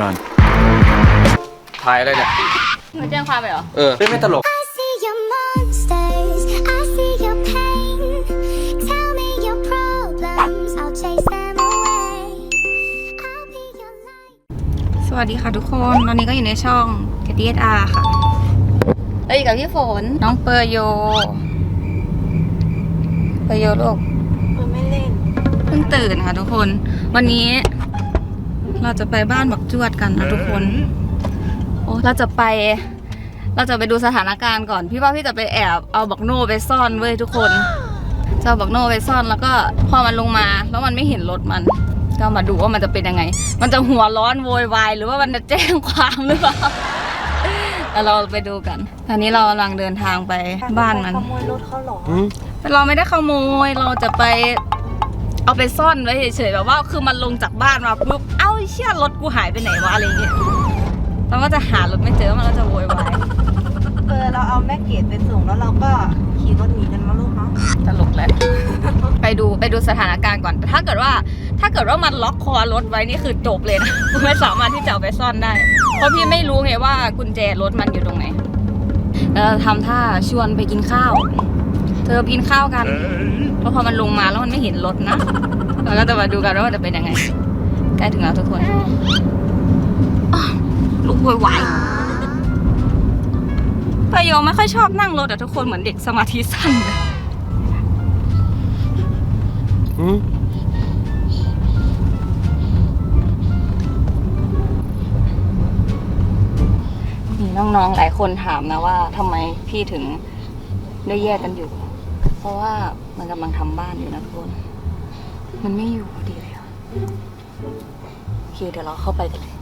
Run. ถ่ายอะไรเนี่ย หนูแจ้งความไปเหรอ เออไม่ตลก I see your monsters, I see your pain. Tell me your problems, I'll chase them away. I'll be your light. สวัสดีค่ะทุกคน ตอนนี้ก็อยู่ในช่อง k t s r ค่ะแล้วอยู่กับพี่ฝน น้องเปอร์โย เปอร์โยลูกไม่เล่น เพิ่งตื่นค่ะทุกคน วันนี้ เราจะไปบ้านบักจวดกันนะทุกคน โอ้เราจะไป เราจะไปดูสถานการณ์ก่อน พี่ว่าพี่จะไปแอบเอาบักโน่ไปซ่อนเว้ยทุกคนจะเอาบักโน่ไปซ่อนแล้วก็พอมันลงมา แล้วมันไม่เห็นรถมันก็มาดูว่ามันจะเป็นยังไง มันจะหัวร้อนโวยวายหรือว่ามันจะแจ้งความหรือเปล่าแล้วเราไปดูกัน ตอนนี้เรากำลังเดินทางไปบ้านมันขโมยรถเขาเหรอเราไม่ได้ขโมย เราจะไป เอาไปซ่อนไว้เฉยๆแบบว่าคือมันลงจากบ้านมาปุ๊บเอ้าเชี่ยรถกูหายไปไหนวะอะไรเงี้ยเราก็จะหารถไม่เจอมันก็จะโวยวายเออเราเอาแม่เกดไปส่งแล้วเราก็ขี่รถหนีกันมาลูกเนาะตลกแหละไปดูไปดูสถานการณ์ก่อนแต่ถ้าเกิดว่า ถ้าเกิดว่ามันล็อกคอรถไว้นี่คือจบเลยนะไม่สามารถที่จะเอาไปซ่อนได้ เพราะพี่ไม่รู้ไงว่ากุญแจรถมันอยู่ตรงไหนแล้วเราทำท่าชวนไปกินข้าว เธอไปกินข้าวกันเพราะพอมันลงมาแล้วมันไม่เห็นรถนะเราก็จะมาดูกันว่ามันจะเป็นยังไง ใกล้ถึงแล้วทุกคนอ้าวลูกโวยวายประโยไม่ค่อยชอบนั่งรถอะทุกคนเหมือนเด็กสมาธิสั้นเลยมีน้องๆหลายคนถามนะว่าทำไมพี่ถึงได้แยกกันอยู่เพ ราะว่ามันกำลังทำบ้านอยู่นะทุกคน มันไม่อยู่พอดีเลยอะโอเคเดี๋ยวเราเข้าไปกันเลย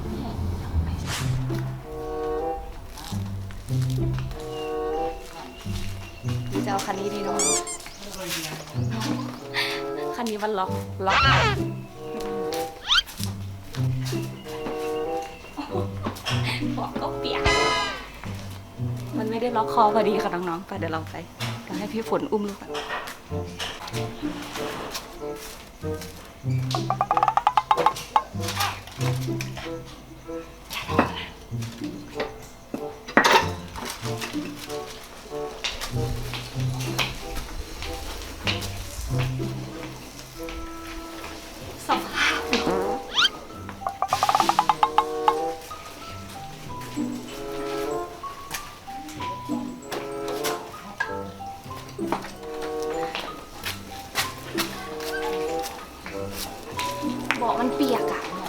จะเอาคันนี้ดีน้องคันนี้มันล็อก ล็อกบอกก็เปียก มันไม่ได้ล็อกคอพอดีค่ะน้องๆไปเดี๋ยวเราไป เดี๋ยวให้พี่ฝนอุ้มลูกก่อน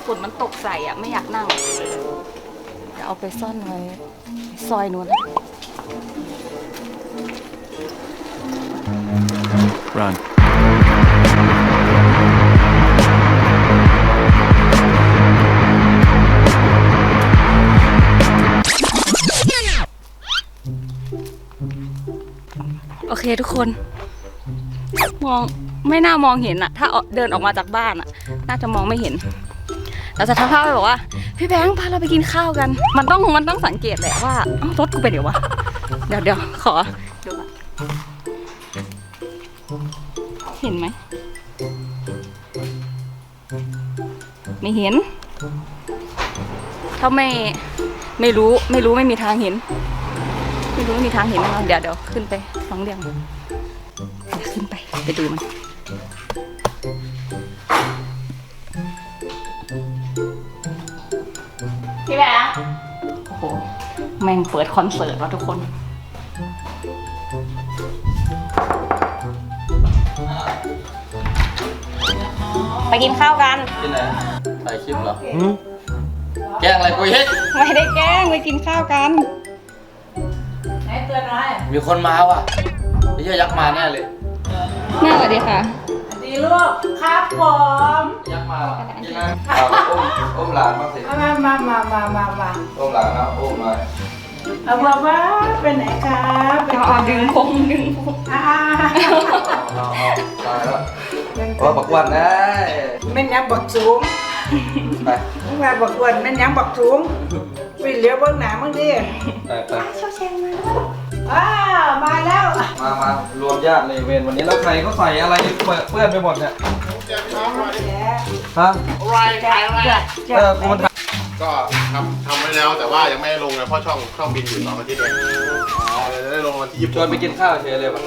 ฝนมันตกใส่อะไม่อยากนั่ง จะเอาไปซ่อนไว้ซอยนู้น Run. โอเคทุกคน มองไม่น่ามองเห็นอะถ้าเดินออกมาจากบ้านอะน่าจะมองไม่เห็น เราจะทักภาพไปบอกว่า พี่แบงค์พาเราไปกินข้าวกัน มันต้องมันต้องสังเกตแหละว่าเอ้ารถกูไปเดี๋ยววะ เดี๋ยวเดี๋ยวขอดูอนเห็นไหม ไม่เห็น ถ้าไม่ไม่รู้ไม่รู้ไม่มีทางเห็น ไม่รู้ไม่มีทางเห็นแน่นอนเดี๋ยวเดี๋ยวขึ้นไปฟ้องเรียงเดี๋ยวขึ้นไปไปดูมัน แม่งเปิดคอนเสิร์ตว่ะทุกคน ไปกินข้าวกัน ที่ไหนถ่ายคลิปเหรอ แกล้งอะไรกูเฮ้ยไม่ได้แกล้งไปกินข้าวกัน มีคนมาว่ะไม่ใช่ยักษ์มาแน่เลยแม่สวัสดีค่ะ ดีลูกครับผมยักษ์มาว่ะจริงไหมเอาอุ้มอุ้มหลานบ้างสิมามามามามามาอุ้มหลานนะอุ้มหน่อยเอาบอกว่าเป็นไหนครับจะเอาดึงผมดึงผมอ่าเอาเอาตายแล้วโอ้บักวันนะแม่นยังบักสูงไปมึงว่าบักอ้วนแม่นยังบักสูงวิ่งเลี้ยวเบื้องหน้ามึงดิไปไปอ้าวมา แล้วมามารวมญาติเลยเวรวันนี้แล้วใครก็ใส่อะไรเปื้อนเปื้อนไปหมดเนี่ยฮะจะจะเออกูมันทก็ทำทำไว้แล้วแต่ว่ายังไม่ได้ลงนะเพราะช่องช่องบินอยู่สองอาทิตย์เองเดี๋ยวจะได้ลงวันที่ยี่สิบชวนไปกินข้าวเฉยเลยปะ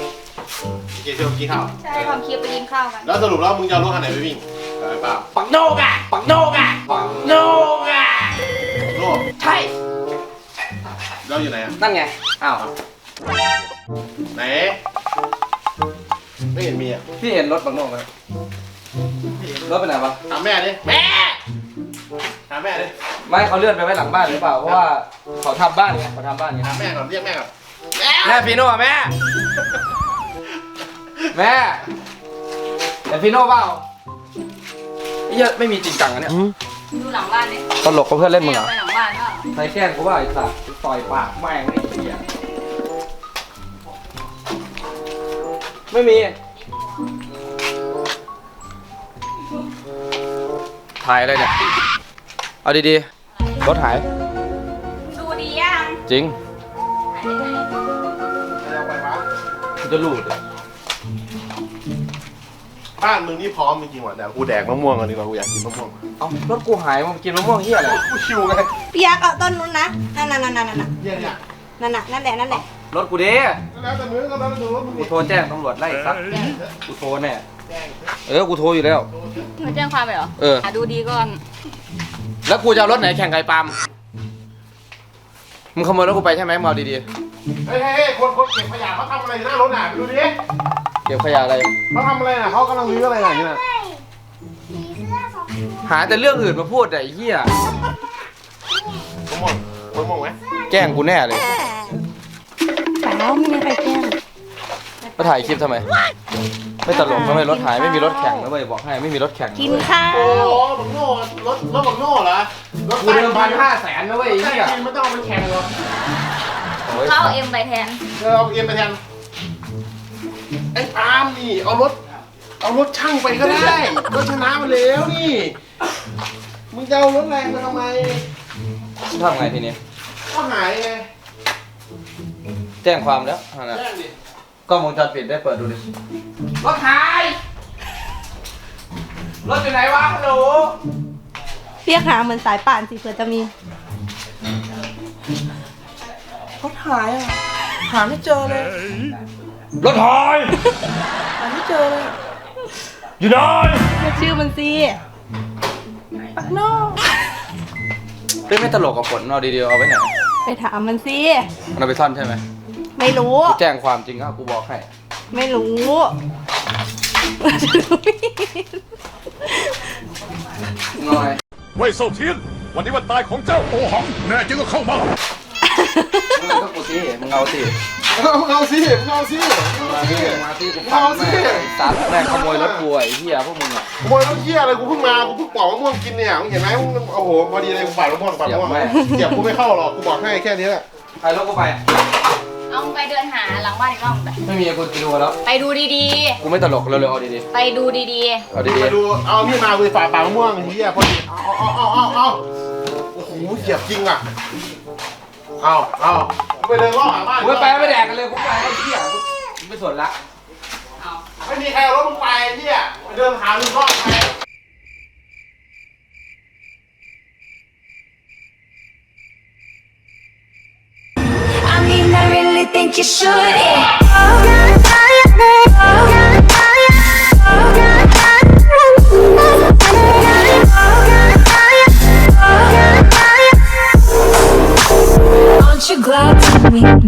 กินเที่ยวกินข้าวใช่ความคิดไปกินข้าวกัน แล้วสรุปแล้วมึงจะเอารถคันไหนไปวิ่งเออเปล่าปักโนกอะปักโนกอะปักโนกอะโลกใช่เราอยู่ไหนอะนั่นไงอ้าว ไหน ไม่เห็นมีอะพี่เห็นรถปักโนกไหมรถไปไหนวะถามแม่ดิ แม่ถามแม่ดิ ไม่เขาเลื่อนไปไว้หลังบ้านหรือเปล่า เพราะว่าเขาทำบ้านไงเขาทำบ้านไงถามแม่ก่อนเรียกแม่ก่อน แม่ฟีโน่อะแม่ แม่แต่ฟีโน่เปล่าไอ้เหี้ยไม่มีจริงจังอะเนี่ย ดูหลังบ้านดิตลกกับเพื่อนเล่นมึงเหรอ ไปหลังบ้านก็ ใครแกล้งกูว่าไอ้สัตว์ต่อยปากแม่งไม่ได้เหี้ย ไม่มี ถ่ายอะไรเนี่ย เอาดีๆ รถหาย ดูดียังจริงหายไปไหนไม่เอาไปวะกูจะหลุดอะบ้านมึงนี่พร้อมจริงๆว่ะแต่กูแดกมะม่วงกันดีกว่ากูอยากกินมะม่วงเอ้ารถกูหายมึงกินมะม่วงเหี้ยอะไรกูชิวไงพี่ยักษ์เอาต้นนู้นนะ นั่นนั่นนั่นนั่นนั่นเยี่ยเนี่ยนั่นน่ะนั่นแหละนั่นแหละ รถกูเด้แล้วแต่มึงก็แล้วแต่ดูรถมึงกูดิโทรแจ้งตำรวจไล่ซักกูโทรแน่เออกูโทรอยู่แล้วมาแจ้งความไปเหรอเออ หาดูดีก่อน แล้วกูจะเอารถไหนแข่งไก่ปาล์มมึงขโมยรถกูไปใช่ไหมมึงเอาดีเฮ้ยเฮ้ยเฮ้ยคนคนเก็บขยะเขาทำอะไรอยู่หน้ารถอะไปดูดิๆ เก็บขยะอะไร เขาทำอะไรอะเขากำลังรื้ออะไรอะเนี่ยหาแต่เรื่องอื่นมาพูดอะไอ้เหี้ยมะม่วงมะม่วงไหมแกล้งกูแน่เลยแต่ แล้วไม่มีใครแกล้งมาถ่ายคลิปทำไม ไม่ตลกนะเว้ยรถหายไม่มีรถแข่งนะเว้ยบอกให้ไม่มีรถแข่งกินข้าวโอ้บักโง่รถรถบักโง่เหรอรถกูเดิมพันห้าแสนนะเว้ยไอ้ใช่เหี้ยจริงไม่ต้องเอาไปแข่งหรอกโอ้ยเข้าเอ็มไปแทน เออเอาเอ็มไปแทนไอ้ปาล์มนี่เอารถ เอารถช่างไปก็ได้รถชนะมาแล้วนี่มึงจะเอารถแรงมาทำไม ทำไงทีนี้ก็หายไงแจ้งความแล้วนั่นน่ะแจ้งดิกล้องวงจรปิดได้เปิดดูดิรถหายรถอยู่ไหนวะฮัลโหลเรียกหาเหมือนสายป่านสิเผื่อจะมีรถหายอะ หาไม่เจอเลยรถหายหาไม่เจอเลยอยู่ไหนเรียกชื่อมันสิปักโนอกเฮ้ยไม่ตลกกับฝนเอาดีๆเอาไว้ไหน ไปถามมันสิมันเอาไปซ่อนใช่ไหม ไม่รู้ กูแจ้งความจริงอะกูบอกให้ ไม่รู้งอย เว่ยเซาเทียน วันนี้วันตายของเจ้าโอหัง แน่จริงก็เข้ามา มึงก็กูสิมึงเอาสิเอามึงเอาสิมึงเอาสิมึงมาเอาสิสิมาสิกูเอาสิแม่งซัดแม่งขโมยรถกูไอ้เหี้ยพวกมึงอะขโมยรถเหี้ยอะไรกูเพิ่งมา กูเพิ่งปอกมะม่วงกินเนี่ย มึงเห็นไหมมึงโอ้โห พอดีเลยกูปาดมะม่วงปาดมะม่วงเสียบแม่เสียบกูไม่เข้าหรอก กูบอกให้แค่นี้แหละ ใครรถกูไป เอาไปเดินหาหลังบ้านอีกรอบไปไม่มีคนกินกูแล้ว ไปดูดีกูไม่ตลกเร็วๆเอาดีๆ ไปดูดีๆ เอาดีมาดูเอานี่มากูฝ่าปากมะม่วงเหี้ยพอดีเอาเอาเอาเอาเอาโอ้โหเสียบจริงอะเอาเอาไปเดินรอบหาบ้านๆกูไม่ไปไม่แดกกันเลยกูไปไอ้เหี้ยกูไม่สนละ ไม่มีใครเอารถมึงไปไอ้เหี้ยไปเดินหามึงรอบไป think you should. Yeah. Oh, God. Aren't you glad to meet me?